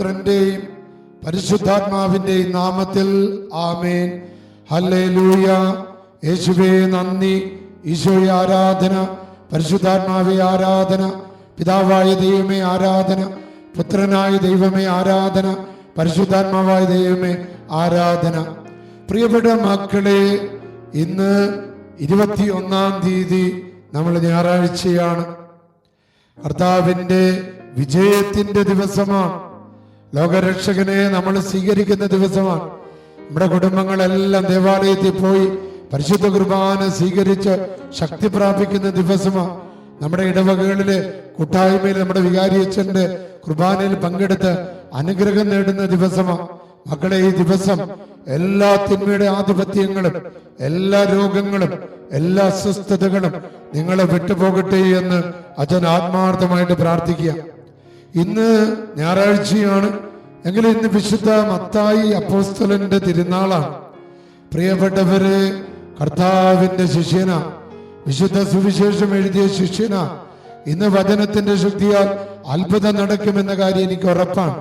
പുത്രന്റെയും പരിശുദ്ധാത്മാവിന്റെയും നാമത്തിൽ ആമേൻ. ഹല്ലേലൂയ. യേശുവേ നന്ദി. ഈശോയെ ആരാധന. പരിശുദ്ധാത്മാവെ ആരാധന. പിതാവായ ദൈവമേ ആരാധന. പുത്രനായ ദൈവമേ ആരാധന. പരിശുദ്ധാത്മാവായ ദൈവമേ ആരാധന. പ്രിയപ്പെട്ട മക്കളെ ഇന്ന് ഇരുപത്തി ഒന്നാം തീയതി നമ്മൾ ഞായറാഴ്ചയാണ്. കർത്താവിന്റെ വിജയത്തിന്റെ ദിവസമാണ്. ലോകരക്ഷകനെ നമ്മൾ സ്വീകരിക്കുന്ന ദിവസമാണ്. നമ്മുടെ കുടുംബങ്ങളെല്ലാം ദേവാലയത്തിൽ പോയി പരിശുദ്ധ കുർബാന സ്വീകരിച്ച് ശക്തി പ്രാപിക്കുന്ന ദിവസമാണ്. നമ്മുടെ ഇടവകകളിലെ കൂട്ടായ്മയിൽ നമ്മുടെ വികാരിയച്ഛന്റെ കുർബാനയിൽ പങ്കെടുത്ത് അനുഗ്രഹം നേടുന്ന ദിവസമാണ്. മക്കളെ ഈ ദിവസം എല്ലാ തിന്മയുടെ ആധിപത്യങ്ങളും എല്ലാ രോഗങ്ങളും എല്ലാ അസ്വസ്ഥതകളും നിങ്ങളെ വിട്ടുപോകട്ടെ എന്ന് അച്ഛൻ ആത്മാർത്ഥമായിട്ട് പ്രാർത്ഥിക്കുക. ഇന്ന് ഞായറാഴ്ചയാണ്. എങ്കിലും ഇന്ന് വിശുദ്ധ മത്തായി അപ്പോസ്തലന്റെ തിരുനാളാണ്. പ്രിയപ്പെട്ടവര് കർത്താവിന്റെ ശിഷ്യന വിശുദ്ധ സുവിശേഷം എഴുതിയ ശിഷ്യന ഇന്ന് വചനത്തിന്റെ ശുദ്ധിയാൽ അത്ഭുതം നടക്കുമെന്ന കാര്യം എനിക്ക് ഉറപ്പാണ്.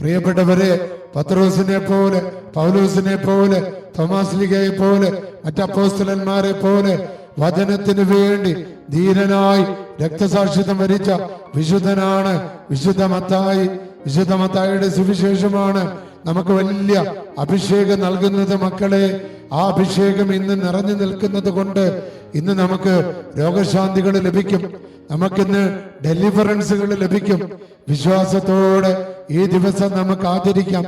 പ്രിയപ്പെട്ടവരെ പത്രോസിനെ പോലെ പൗലോസിനെ പോലെ തോമാസ്ലിഗയെ പോലെ മറ്റപ്പോസ്തലന്മാരെ പോലെ വചനത്തിന് വേണ്ടി ധീരനായി രക്തസാക്ഷിത്വം വരിച്ച വിശുദ്ധനാണ്. വിശുദ്ധ മത്തായി വിശുദ്ധ മത്തായിയുടെ സുവിശേഷമാണ് നമുക്ക് വലിയ അഭിഷേകം നൽകുന്നത് മക്കളെ. ആ അഭിഷേകം ഇന്ന് നിറഞ്ഞു നിൽക്കുന്നത് കൊണ്ട് ഇന്ന് നമുക്ക് രോഗശാന്തികൾ ലഭിക്കും. നമുക്കിന്ന് ഡെലിവറൻസുകൾ ലഭിക്കും. വിശ്വാസത്തോടെ ഈ ദിവസം നമുക്ക് ആചരിക്കാം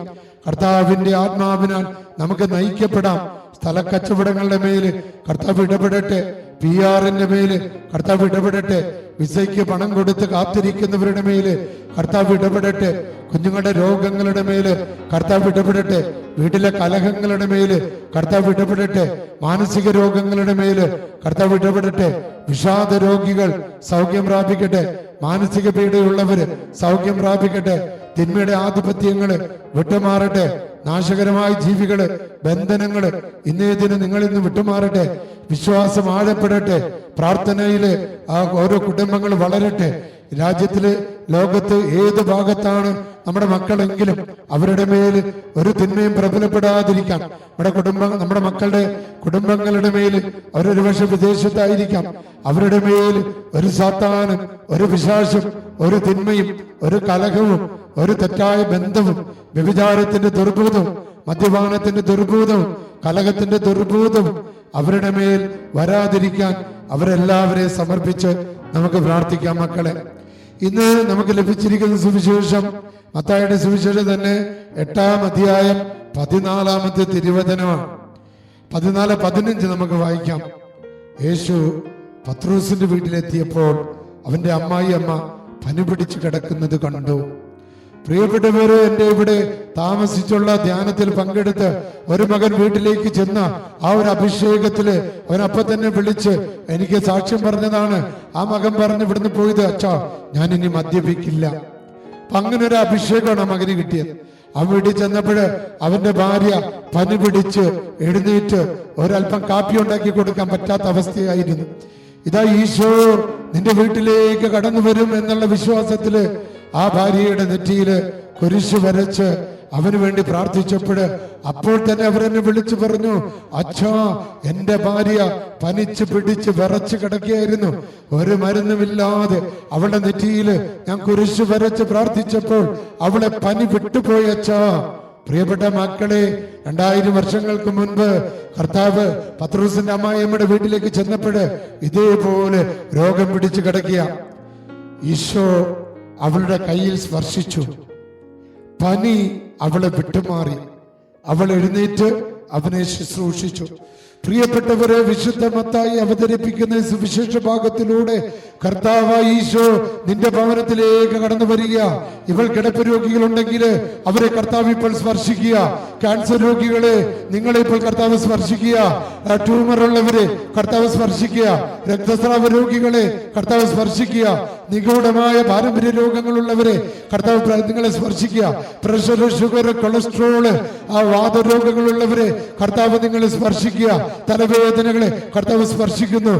കർത്താവിന്റെ ആത്മാവിനാൽ നമുക്ക് നയിക്കപ്പെടാം. സ്ഥല കച്ചവടങ്ങളുടെ മേൽ കർത്താവ് ഇടപെടട്ടെ. പി ആറിന്റെ മേൽ കർത്താവ് ഇടപെടട്ടെ. വിസയ്ക്ക് പണം കൊടുത്ത് കാത്തിരിക്കുന്നവരുടെ മേൽ കർത്താവ് ഇടപെടട്ടെ. കുഞ്ഞുങ്ങളുടെ രോഗങ്ങളുടെ മേൽ കർത്താവ് ഇടപെടട്ടെ. വീട്ടിലെ കലഹങ്ങളുടെ മേൽ കർത്താവ് ഇടപെടട്ടെ. മാനസിക രോഗങ്ങളുടെ മേൽ കർത്താവ് ഇടപെടട്ടെ. വിഷാദ രോഗികൾ സൗഖ്യം പ്രാപിക്കട്ടെ. മാനസിക പീഡയുള്ളവര് സൗഖ്യം പ്രാപിക്കട്ടെ. തിന്മയുടെ ആധിപത്യങ്ങൾ വിട്ടുമാറട്ടെ. നാശകരമായ ജീവികൾ ബന്ധനങ്ങൾ ഇന്നേ ദിനം നിങ്ങളിന്ന് വിട്ടുമാറട്ടെ. വിശ്വാസം ആഴപ്പെടട്ടെ. പ്രാർത്ഥനയിൽ ആ ഓരോ കുടുംബങ്ങൾ വളരട്ടെ. രാജ്യത്തിൽ ലോകത്ത് ഏത് ഭാഗത്താണ് നമ്മുടെ മക്കളെങ്കിലും അവരുടെ മേൽ ഒരു തിന്മയും പ്രബലപ്പെടാതിരിക്കാം. നമ്മുടെ കുടുംബം നമ്മുടെ മക്കളുടെ കുടുംബങ്ങളുടെ മേൽ അവരൊരു പക്ഷെ വിദേശത്തായിരിക്കാം. അവരുടെ മേൽ ഒരു സാത്താനും ഒരു വിശാസം ഒരു തിന്മയും ഒരു കലഹവും ഒരു തെറ്റായ ബന്ധവും വ്യഭിചാരത്തിന്റെ ദുർഭൂതവും മദ്യപാനത്തിന്റെ ദുർഭൂതവും കലഹത്തിന്റെ ദുർഭൂതവും അവരുടെ മേൽ വരാതിരിക്കാൻ അവരെല്ലാവരെയും സമർപ്പിച്ച് നമുക്ക് പ്രാർത്ഥിക്കാം മക്കളെ. ഇന്ന് നമുക്ക് ലഭിച്ചിരിക്കുന്ന സുവിശേഷം മത്തായുടെ സുവിശേഷം തന്നെ എട്ടാം അധ്യായം പതിനാലാമത്തെ തിരുവചനമാണ്. പതിനാല് പതിനഞ്ച് നമുക്ക് വായിക്കാം. യേശു പത്രൂസിന്റെ വീട്ടിലെത്തിയപ്പോൾ അവന്റെ അമ്മായി അമ്മ പനി പിടിച്ചു കിടക്കുന്നത് കണ്ടു. പ്രിയപ്പെട്ടവര് എന്റെ ഇവിടെ താമസിച്ചുള്ള ധ്യാനത്തിൽ പങ്കെടുത്ത് ഒരു മകൻ വീട്ടിലേക്ക് ചെന്ന ആ ഒരു അഭിഷേകത്തിൽ അവനപ്പ തന്നെ വിളിച്ച് എനിക്ക് സാക്ഷ്യം പറഞ്ഞതാണ്. ആ മകൻ പറഞ്ഞ് ഇവിടുന്ന് പോയത് അച്ഛാ ഞാൻ ഇനി മദ്യപിക്കില്ല. അപ്പൊ അങ്ങനെ ഒരു അഭിഷേകമാണ് ആ മകന് കിട്ടിയത്. അവൻ വീട്ടിൽ ചെന്നപ്പോഴ് അവന്റെ ഭാര്യ പനി പിടിച്ച് എഴുന്നേറ്റ് ഒരല്പം കാപ്പി ഉണ്ടാക്കി കൊടുക്കാൻ പറ്റാത്ത അവസ്ഥയായിരുന്നു. ഇതാ ഈശോ നിന്റെ വീട്ടിലേക്ക് കടന്നു വരും എന്നുള്ള വിശ്വാസത്തിൽ ആ ഭാര്യയുടെ നെറ്റിയിൽ കുരിശ് വരച്ച് അവന് വേണ്ടി പ്രാർത്ഥിച്ചപ്പോഴ് അപ്പോൾ തന്നെ അവരെന്നെ വിളിച്ചു പറഞ്ഞു അച്ഛാ എന്റെ ഭാര്യ പനിച്ച് പിടിച്ച് വിറച്ച് കിടക്കുകയായിരുന്നു. ഒരു മരുന്നുമില്ലാതെ അവളുടെ നെറ്റിയിൽ ഞാൻ കുരിശ് വരച്ച് പ്രാർത്ഥിച്ചപ്പോൾ അവളെ പനി വിട്ടുപോയി അച്ഛാ. പ്രിയപ്പെട്ട മക്കളെ രണ്ടായിരം വർഷങ്ങൾക്ക് മുൻപ് കർത്താവ് പത്രോസിന്റെ അമ്മായിയമ്മയുടെ വീട്ടിലേക്ക് ചെന്നപ്പോഴ് ഇതേപോലെ രോഗം പിടിച്ച് കിടക്കുക. ഈശോ അവളുടെ കയ്യിൽ സ്പർശിച്ചു. പനി അവളെ വിട്ടുമാറി. അവൾ എഴുന്നേറ്റ് അവനെ ശുശ്രൂഷിച്ചു. പ്രിയപ്പെട്ടവരെ വിശുദ്ധമത്തായി അവതരിപ്പിക്കുന്ന സുവിശേഷ ഭാഗത്തിലൂടെ കർത്താവ് ഈശോ നിന്റെ ഭവനത്തിലേക്ക് കടന്നു വരിക. ഇവൾ കിടപ്പ് രോഗികളുണ്ടെങ്കിൽ അവരെ കർത്താവ് ഇപ്പോൾ സ്പർശിക്കുക. ക്യാൻസർ രോഗികളെ നിങ്ങളെ ഇപ്പോൾ കർത്താവ് സ്പർശിക്കുക. ട്യൂമർ ഉള്ളവരെ കർത്താവ് സ്പർശിക്കുക. രക്തസ്രാവ രോഗികളെ കർത്താവ് സ്പർശിക്കുക. നിഗൂഢമായ പാരമ്പര്യ രോഗങ്ങളുള്ളവരെ കർത്താവ് നിങ്ങളെ സ്പർശിക്കുക. പ്രഷർ ഷുഗർ കൊളസ്ട്രോൾ ആ വാദരോഗങ്ങളുള്ളവരെ കർത്താവ് നിങ്ങളെ സ്പർശിക്കുക. തലവേദനകളെ കർത്താവ് സ്പർശിക്കുന്നു.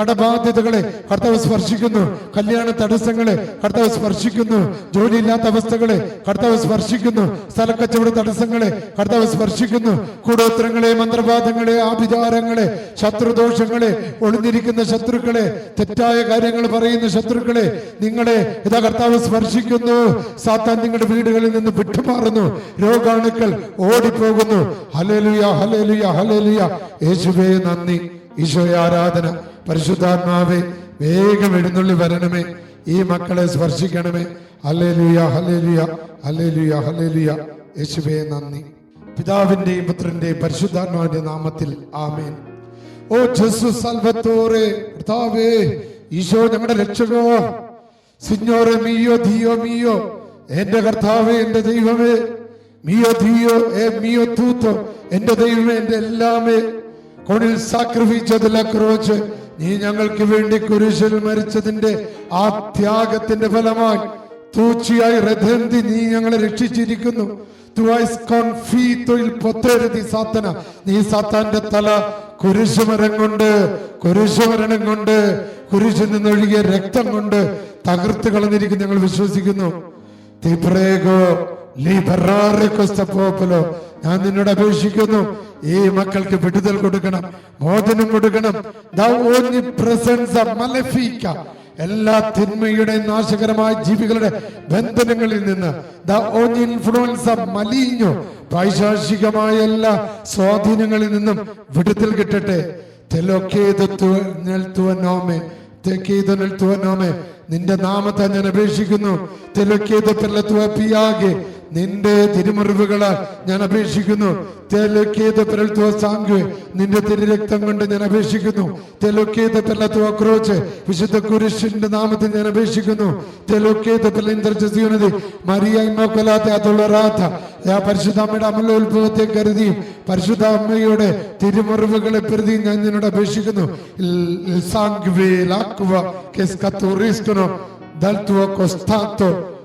കടബാധ്യതകളെ കർത്താവ് സ്പർശിക്കുന്നു. കല്യാണ തടസ്സങ്ങളെ കർത്താവ് സ്പർശിക്കുന്നു. ജോലിയില്ലാത്ത അവസ്ഥകളെ കർത്താവ് സ്പർശിക്കുന്നു. സ്ഥലക്കച്ചവട തടസ്സങ്ങളെ കർത്താവ് സ്പർശിക്കുന്നു. കൂടോത്രങ്ങളെ മന്ത്രവാദങ്ങളെ ആഭിചാരങ്ങളെ ശത്രുദോഷങ്ങളെ ഒളിഞ്ഞിരിക്കുന്ന ശത്രുക്കളെ തെറ്റായ കാര്യങ്ങൾ പറയുന്ന ശത്രുക്കളെ നിങ്ങളെ ഇതാ കർത്താവ് സ്പർശിക്കുന്നു. സാത്താൻ നിങ്ങളുടെ വീടുകളിൽ നിന്ന് വിട്ടുമാറുന്നു. രോഗാണുക്കൾ ഓടിപ്പോകുന്നു. ഹലേലുയ ഹലേലുയ ഹലേലുയ യേശുവേ നന്ദി. ഈശോയെ ആരാധന. പരിശുദ്ധാത്മാവേ വേഗം എഴുന്നള്ളി വരണമേ. ഈ മക്കളെ സ്പർശിക്കണമേ. ഹല്ലേലൂയ ഹല്ലേലൂയ ഹല്ലേലൂയ ഹല്ലേലൂയ. യേശുവേ നന്ദി. പിതാവിന്റെയും പുത്രന്റെയും പരിശുദ്ധാത്മാവിന്റെ നാമത്തിൽ ആമേൻ. ഓ ജസു സൽവത്തോറെ കർത്താവേ ഈശോ ഞങ്ങളുടെ രക്ഷകോ. സിഞ്ഞോറെ മീയോ ധിയോ മീയോ. എന്റെ കർത്താവേ എന്റെ ദൈവമേ. മിയോ ധിയോ എ മിയോ തൂത്തോ. എന്റെ ദൈവമേ എന്റെ എല്ലാമേ. കൊണിൽ സാക്രിഫിച്ചതില ക്രോച്ച് നീ ഞങ്ങൾക്ക് വേണ്ടി കുരിശിൽ മരിച്ചതിന്റെ ആ ത്യാഗത്തിന്റെ ഫലമായി തൂച്ചിയായി രഥന്തി നീ ഞങ്ങളെ രക്ഷിച്ചിരിക്കുന്നു. സാത്തന. നീ സാത്താന്റെ തല കുരിശുമരം കൊണ്ട് കുരിശുമരണം കൊണ്ട് കുരിശിൽ നിന്നൊഴുകിയ രക്തം കൊണ്ട് തകർത്ത് കളഞ്ഞിരിക്കുന്നു ഞങ്ങൾ വിശ്വസിക്കുന്നു. Ti popolo. ഞാൻ നിന്നോട് അപേക്ഷിക്കുന്നു. ഈ മക്കൾക്ക് വിടുതൽ കൊടുക്കണം മോചനം കൊടുക്കണം. എല്ലാ തിന്മയുടെ നാശകരമായ ജീവികളുടെ ബന്ധനങ്ങളിൽ നിന്ന് ദ maligno പൈശാചികമായ എല്ലാ സ്വാധീനങ്ങളിൽ നിന്നും വിടുതൽ കിട്ടട്ടെ. നിന്റെ നാമത്തെ ഞാൻ അപേക്ഷിക്കുന്നു. നിന്റെ തിരുമുറിവുകൾ ഞാൻ അപേക്ഷിക്കുന്നു. നിന്റെ തിരുരക്തം കൊണ്ട് ഞാൻ അപേക്ഷിക്കുന്നു. ക്രോച്ച് വിശുദ്ധ കുരിശിന്റെ നാമത്തിൽ ഞാൻ അപേക്ഷിക്കുന്നു. തെലുക്കേത് പിള്ളി മറിയ ഇമ്മക്കൊലാത്ത തൊള്ളറാത്ത ആ പരിശുദ്ധ അമ്മയുടെ അമലോത്ഭവത്തെ കരുതിയും പരിശുദ്ധ അമ്മയുടെ തിരുമുറിവുകളെ പ്രതി ഞാൻ നിന്നോട് അപേക്ഷിക്കുന്നു. dal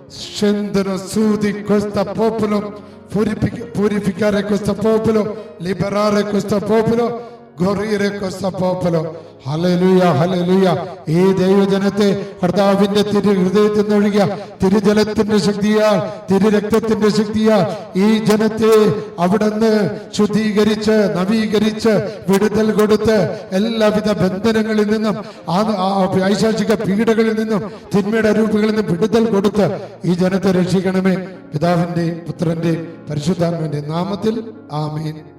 scendono su di questo popolo, purific- purificare questo popolo, liberare questo popolo, ഈ ദൈവജനത്തെ കർത്താവിന്റെ തിരു ഹൃദയത്തിൽ നിന്നൊഴുകിയ തിരുജലത്തിന്റെ ശക്തിയാൽ തിരുരക്തത്തിന്റെ ശക്തിയാൽ ഈ ജനത്തെ അവിടുന്ന് ശുദ്ധീകരിച്ച് നവീകരിച്ച് വിടുതൽ കൊടുത്ത് എല്ലാവിധ ബന്ധനങ്ങളിൽ നിന്നും ഐശാചിക പീഡകളിൽ നിന്നും തിന്മയുടെ രൂപങ്ങളിൽ നിന്നും വിടുതൽ കൊടുത്ത് ഈ ജനത്തെ രക്ഷിക്കണമേ. പിതാവിന്റെ പുത്രന്റെ പരിശുദ്ധാത്മന്റെ നാമത്തിൽ ആമീൻ.